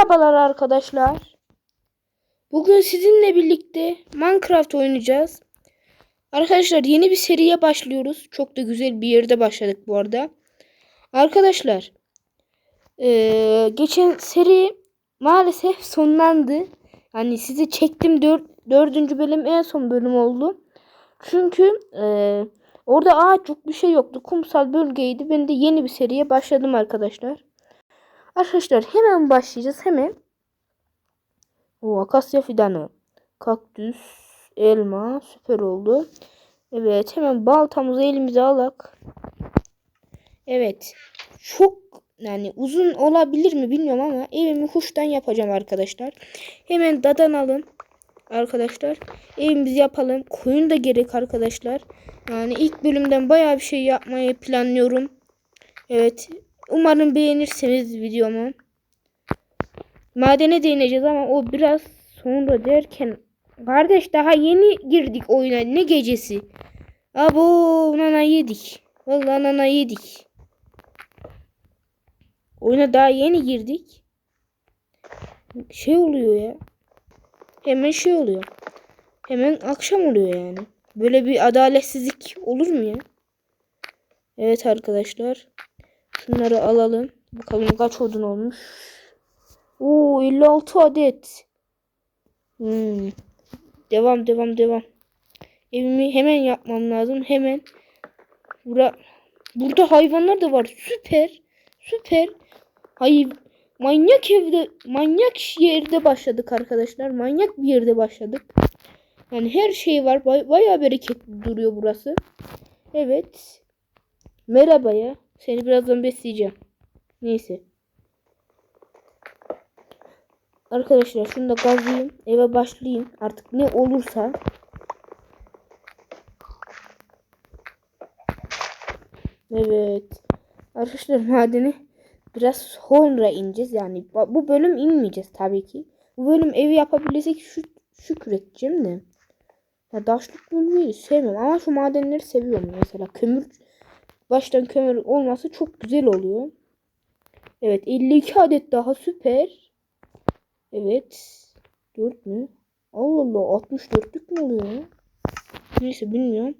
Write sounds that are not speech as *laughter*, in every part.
Merhabalar arkadaşlar. Bugün sizinle birlikte Minecraft oynayacağız. Arkadaşlar yeni bir seriye başlıyoruz. Çok da güzel bir yerde başladık bu arada. Arkadaşlar eee, geçen seri maalesef sonlandı. Yani sizi çektim dör, dördüncü bölüm en son bölüm oldu. Çünkü eee, orada ağaç yok bir şey yoktu. Kumsal bölgeydi. Ben de yeni bir seriye başladım arkadaşlar. Arkadaşlar hemen başlayacağız hemen. O akasya fidanı. Kaktüs, elma süper oldu. Evet hemen baltamızı elimize alak. Evet. Çok yani uzun olabilir mi bilmiyorum ama evimi kuştan yapacağım arkadaşlar. Hemen dadan alın arkadaşlar. Evimizi yapalım. Koyun da gerek arkadaşlar. Yani ilk bölümden bayağı bir şey yapmayı planlıyorum. Evet. Umarım beğenirsiniz videomu. Madene değineceğiz ama o biraz sonra derken kardeş daha yeni girdik oyuna ne gecesi. Abo nana yedik. Vallahi nana yedik. Oyuna daha yeni girdik. Şey oluyor ya. Hemen şey oluyor. Hemen akşam oluyor yani. Böyle bir adaletsizlik olur mu ya? Evet arkadaşlar. Şunları alalım. Bakalım kaç odun olmuş. Oo 56 adet. Hmm. Devam devam devam. Evimi hemen yapmam lazım. Hemen. Bura, burada hayvanlar da var. Süper. Süper. Hayır. Manyak evde, manyak yerde başladık arkadaşlar. Manyak bir yerde başladık. Yani her şey var. Bay, bayağı bereketli duruyor burası. Evet. Merhaba ya. Seni birazdan besleyeceğim. Neyse. Arkadaşlar şunu da gazlayayım. Eve başlayayım. Artık ne olursa. Evet. Arkadaşlar madeni biraz sonra ineceğiz. Yani bu bölüm inmeyeceğiz tabii ki. Bu bölüm evi yapabilirsek şu şükür edeceğim de. Ya daşlık bölümü sevmiyorum ama şu madenleri seviyorum. Mesela kömür baştan kömür olması çok güzel oluyor. Evet 52 adet daha süper. Evet. 4 mü? Allah Allah 64'lük mü oluyor? Neyse bilmiyorum.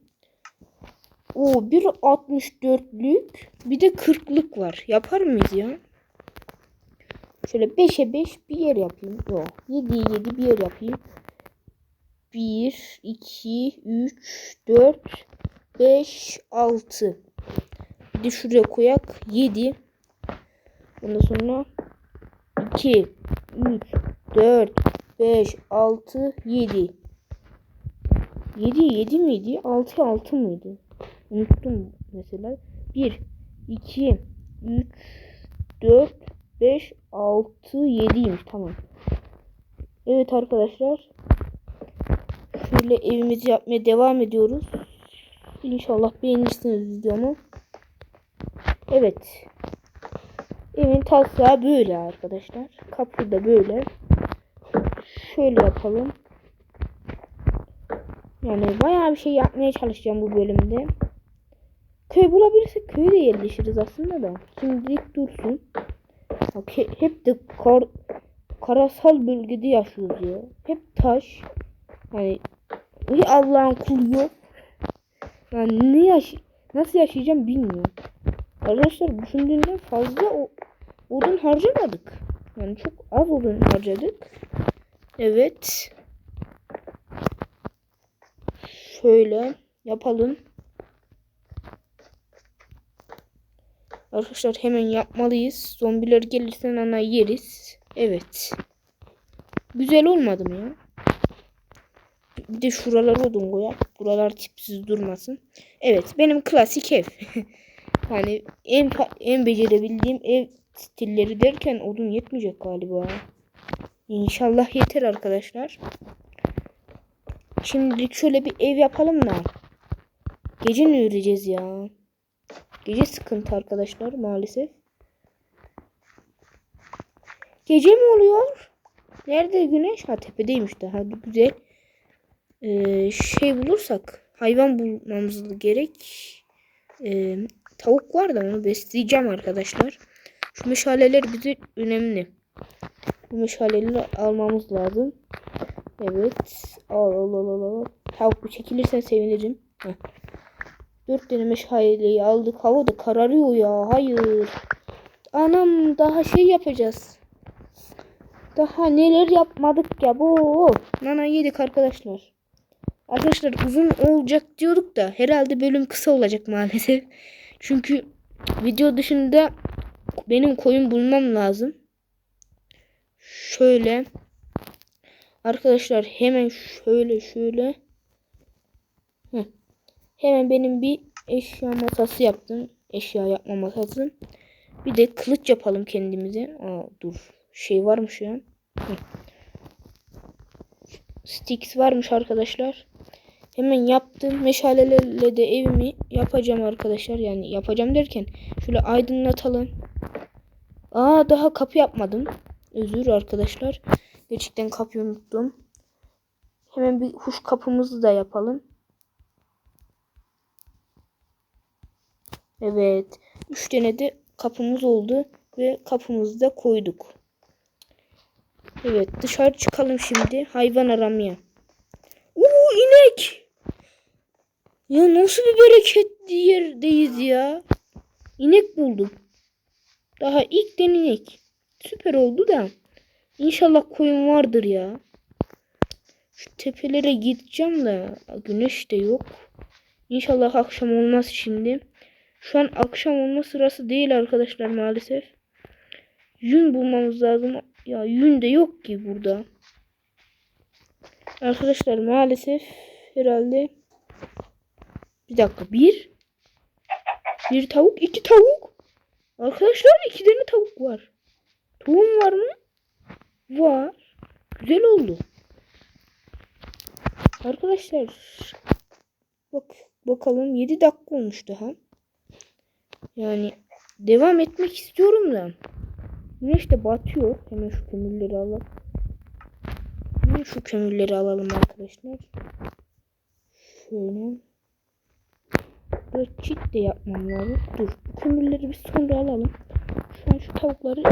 O bir 64'lük bir de 40'lık var. Yapar mıyız ya? Şöyle 5'e 5 bir yer yapayım. Yok 7'ye 7 bir yer yapayım. 1, 2, 3, 4, 5, 6. Bir de şuraya koyak. 7. Ondan sonra 2, 3, 4, 5, 6, 7. 7, 7 miydi? 6, 6 mıydı? Unuttum mesela. 1, 2, 3, 4, 5, 6, 7'ymiş. Tamam. Evet arkadaşlar. Şöyle evimizi yapmaya devam ediyoruz. İnşallah beğenirsiniz videomu. Evet. Evin taslağı böyle arkadaşlar. Kapı da böyle. Şöyle yapalım. Yani bayağı bir şey yapmaya çalışacağım bu bölümde. Köy bulabilirsek köye de yerleşiriz aslında da. Şimdilik dursun. Bak hep de kar, karasal bölgede yaşıyoruz ya. Hep taş. Yani Allah'ın kulu yok. Yani ne yaş nasıl yaşayacağım bilmiyorum. Arkadaşlar düşündüğümden fazla odun harcamadık. Yani çok az odun harcadık. Evet. Şöyle yapalım. Arkadaşlar hemen yapmalıyız. Zombiler gelirse ana yeriz. Evet. Güzel olmadı mı ya? Bir de şuralara odun koyar. Buralar tipsiz durmasın. Evet benim klasik ev. *laughs* yani en en becerebildiğim ev stilleri derken odun yetmeyecek galiba. İnşallah yeter arkadaşlar. Şimdi şöyle bir ev yapalım da. Gece ne öreceğiz ya? Gece sıkıntı arkadaşlar maalesef. Gece mi oluyor? Nerede güneş? Ha tepedeymiş daha güzel. Ee, şey bulursak hayvan bulmamız gerek. Ee, tavuk var da onu besleyeceğim arkadaşlar. Şu meşaleler bize önemli. Bu meşaleleri almamız lazım. Evet. Al al al al. Tavuk çekilirsen sevinirim. Heh. Dört tane meşaleyi aldık. Hava da kararıyor ya. Hayır. Anam daha şey yapacağız. Daha neler yapmadık ya bu. Nana yedik arkadaşlar. Arkadaşlar uzun olacak diyorduk da herhalde bölüm kısa olacak maalesef. Çünkü video dışında benim koyun bulmam lazım. Şöyle. Arkadaşlar hemen şöyle şöyle. Heh. Hemen benim bir eşya masası yaptım. Eşya yapma masası. Bir de kılıç yapalım kendimize. Aa, dur. Şey varmış ya. Heh. Sticks varmış arkadaşlar. Hemen yaptım. Meşalelerle de evimi yapacağım arkadaşlar. Yani yapacağım derken şöyle aydınlatalım. Aa daha kapı yapmadım. Özür arkadaşlar. Gerçekten kapıyı unuttum. Hemen bir huş kapımızı da yapalım. Evet. Üç tane de kapımız oldu. Ve kapımızı da koyduk. Evet dışarı çıkalım şimdi. Hayvan aramaya. İnek. Ya nasıl bir bereketli yerdeyiz ya. İnek buldum. Daha ilk den inek. Süper oldu da. İnşallah koyun vardır ya. Şu tepelere gideceğim de güneş de yok. İnşallah akşam olmaz şimdi. Şu an akşam olma sırası değil arkadaşlar maalesef. Yün bulmamız lazım. Ya yün de yok ki burada. Arkadaşlar maalesef herhalde. Bir dakika bir. Bir tavuk iki tavuk. Arkadaşlar iki tane tavuk var. Tohum var mı? Var. Güzel oldu. Arkadaşlar bak bakalım 7 dakika olmuş daha. Yani devam etmek istiyorum da. Güneş de batıyor. Hemen şu kömürleri alalım. Hemen şu kömürleri alalım arkadaşlar. Şöyle. Böyle çit de yapmam lazım. Dur. Bu kömürleri bir sonra alalım. Şu an şu tavukları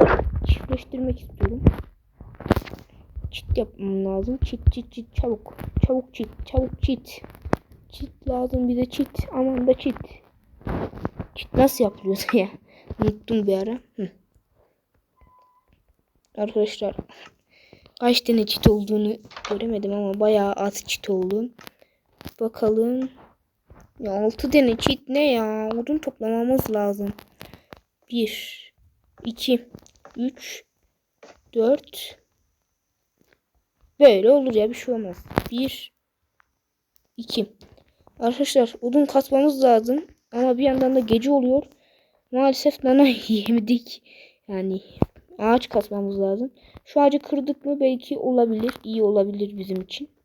çiftleştirmek istiyorum. Çit yapmam lazım. Çit çit çit çabuk. Çabuk çit. Çabuk çit. Çit lazım bize çit. Aman da çit. Çit nasıl yapılıyor *laughs* ya? Unuttum bir ara. Hı. Arkadaşlar kaç tane çit olduğunu göremedim ama bayağı az çit oldu. Bakalım. Ya 6 tane çit ne ya? Odun toplamamız lazım. 1 2 3 4 Böyle olur ya bir şey olmaz. 1 2 Arkadaşlar odun kasmamız lazım. Ama bir yandan da gece oluyor. Maalesef nana *laughs* yemedik. Yani ağaç kasmamız lazım. Şu ağacı kırdık mı belki olabilir. iyi olabilir bizim için.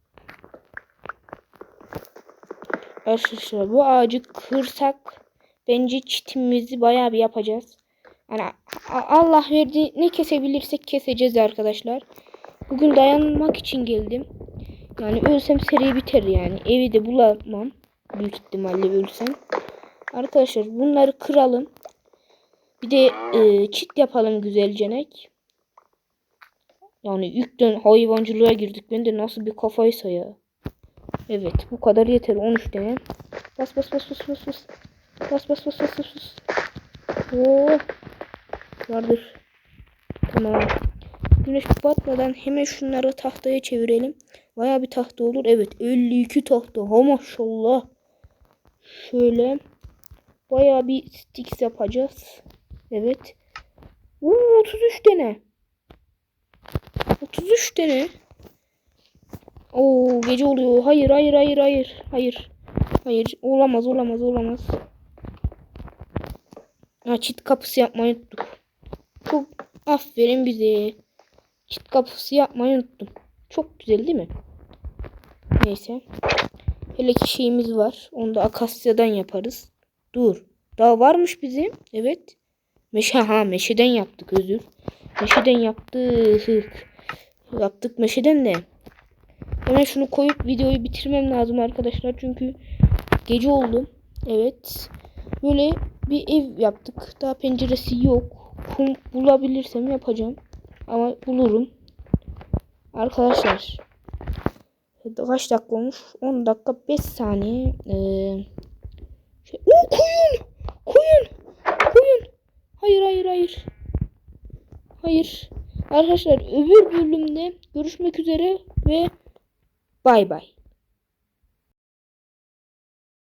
Arkadaşlar bu ağacı kırsak bence çitimizi bayağı bir yapacağız. Yani Allah verdi ne kesebilirsek keseceğiz arkadaşlar. Bugün dayanmak için geldim. Yani ölsem seri biter yani. Evi de bulamam. Büyük ihtimalle ölsem. Arkadaşlar bunları kıralım. Bir de e, çit yapalım güzelcenek. Yani ilkten hayvancılığa girdik. Ben de nasıl bir kafaysa ya. Evet bu kadar yeter 13 tane. Bas bas bas bas bas bas. Bas bas bas bas bas bas. Oo. Vardır. Tamam. Güneş batmadan hemen şunları tahtaya çevirelim. Baya bir tahta olur. Evet 52 tahta. Ha maşallah. Şöyle. Baya bir sticks yapacağız. Evet. Oo, 33 tane. 33 tane. Oo gece oluyor. Hayır hayır hayır hayır. Hayır. Hayır. Olamaz olamaz olamaz. Ha çit kapısı yapmayı unuttuk. Çok aferin bize. Çit kapısı yapmayı unuttum. Çok güzel değil mi? Neyse. Hele ki şeyimiz var. Onu da akasyadan yaparız. Dur. Daha varmış bizim. Evet. Meşe ha meşeden yaptık özür. Meşeden yaptık. Yaptık meşeden de. Hemen şunu koyup videoyu bitirmem lazım arkadaşlar. Çünkü gece oldu. Evet. Böyle bir ev yaptık. Daha penceresi yok. Kum bulabilirsem yapacağım. Ama bulurum. Arkadaşlar kaç dakika olmuş? 10 dakika 5 saniye. Ee, şey, Oo, koyun! Koyun! Koyun! Hayır hayır hayır. Hayır. Arkadaşlar öbür bölümde görüşmek üzere ve bay bay.